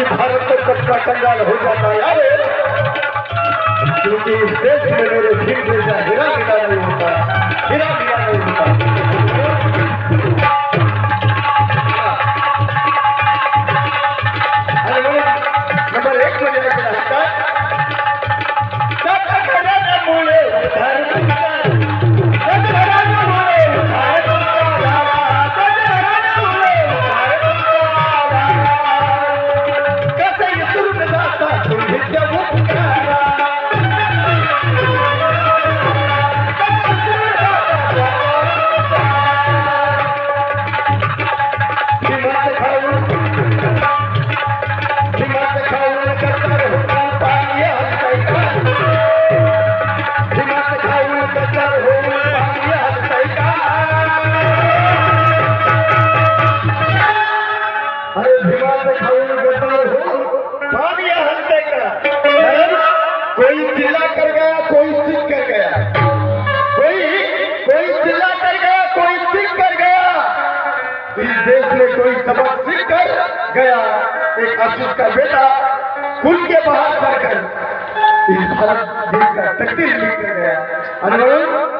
سے بھارت تو کچا کنگال ہو جاتا ہے؟ کیونکہ اس دیش میں میرے سر جیسا ہیرا ہیرا نہیں ہوتا ہیرا ہیرا نہیں ہوتا۔ گیا ایک آصف کا بیٹا کل کے باہر پر کر اس بھارت دیکھ کر تقدیر لے کر گیا۔ انور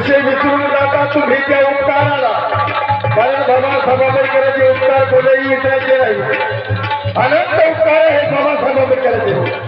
جاتا تمہیں جی اوپر آپ بنا سباپے کر کے بھجوا کے بعد سب کرتے